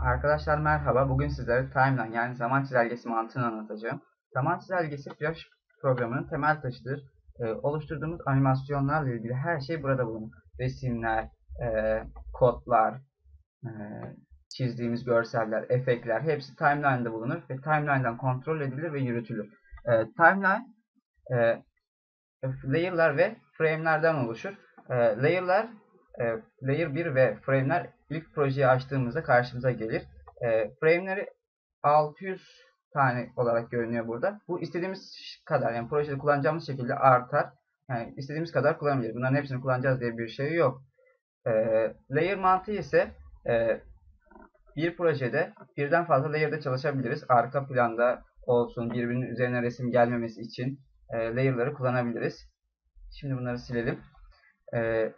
Arkadaşlar merhaba. Bugün sizlere timeline yani zaman çizelgesi mantığını anlatacağım. Zaman çizelgesi Flash programının temel taşıdır. Ee, oluşturduğumuz animasyonlarla ilgili her şey burada bulunur. Resimler, e, kodlar, e, çizdiğimiz görseller, efektler hepsi timeline'da bulunur ve timeline'dan kontrol edilir ve yürütülür. E, timeline e, layer'lar ve frame'lerden oluşur. E, layer'lar e, layer 1 ve frame'ler ilk projeyi açtığımızda karşımıza gelir. E, frame'leri 600 tane olarak görünüyor burada. Bu istediğimiz kadar yani projede kullanacağımız şekilde artar. Yani istediğimiz kadar kullanabiliriz. Bunların hepsini kullanacağız diye bir şey yok. E, layer mantığı ise e, bir projede birden fazla layer'da çalışabiliriz. Arka planda olsun, birbirinin üzerine resim gelmemesi için e, layer'ları kullanabiliriz. Şimdi bunları silelim. E,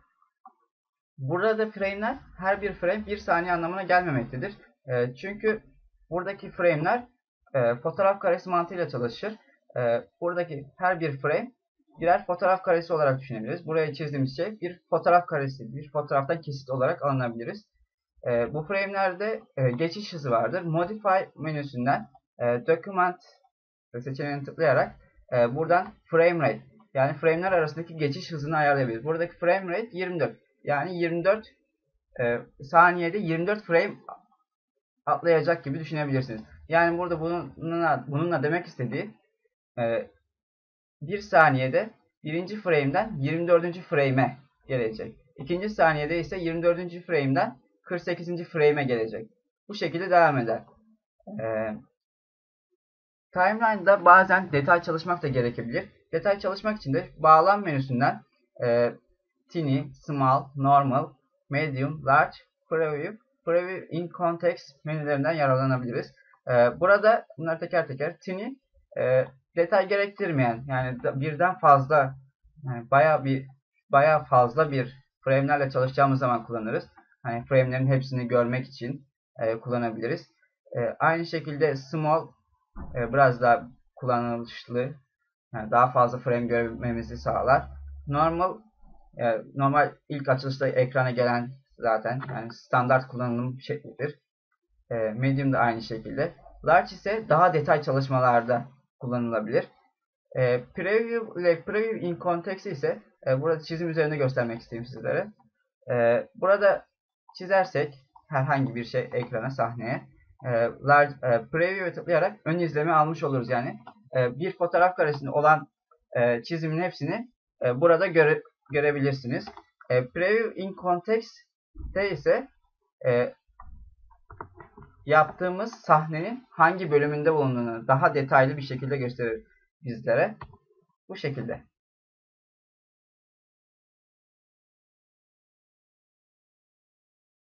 Burada frame'ler her bir frame bir saniye anlamına gelmemektedir. E, çünkü buradaki frame'ler e, fotoğraf karesi mantığıyla çalışır. E, buradaki her bir frame birer fotoğraf karesi olarak düşünebiliriz. Buraya çizdiğimiz şey bir fotoğraf karesi, bir fotoğraftan kesit olarak alınabiliriz. E, bu frame'lerde e, geçiş hızı vardır. Modify menüsünden e, Document seçeneğini tıklayarak e, buradan frame rate yani frame'ler arasındaki geçiş hızını ayarlayabiliriz. Buradaki frame rate 24. Yani 24 e, saniyede 24 frame atlayacak gibi düşünebilirsiniz. Yani burada bununla, bununla demek istediği e, 1 saniyede birinci frame'den 24. frame'e gelecek. İkinci saniyede ise 24. frame'den 48. frame'e gelecek. Bu şekilde devam eder. E, timeline'da bazen detay çalışmak da gerekebilir. Detay çalışmak için de bağlam menüsünden e, tiny, small, normal, medium, large, preview, preview in context menülerinden yararlanabiliriz. Ee, burada bunları teker teker tiny e, detay gerektirmeyen yani birden fazla yani bayağı bir bayağı fazla bir frame'lerle çalışacağımız zaman kullanırız. Hani frame'lerin hepsini görmek için e, kullanabiliriz. E, aynı şekilde small e, biraz daha kullanışlı yani daha fazla frame görmemizi sağlar. Normal e, normal ilk açılışta ekrana gelen zaten yani standart kullanım şeklidir. E, medium da aynı şekilde. Large ise daha detay çalışmalarda kullanılabilir. E, preview ile preview in context ise e, burada çizim üzerinde göstermek isteyeyim sizlere. E, burada çizersek herhangi bir şey ekrana sahneye e, large e, preview'e tıklayarak ön izleme almış oluruz yani. E, bir fotoğraf karesinde olan e, çizimin hepsini e, burada göre, görebilirsiniz. E, preview in context'te ise e, yaptığımız sahnenin hangi bölümünde bulunduğunu daha detaylı bir şekilde gösterir bizlere. Bu şekilde.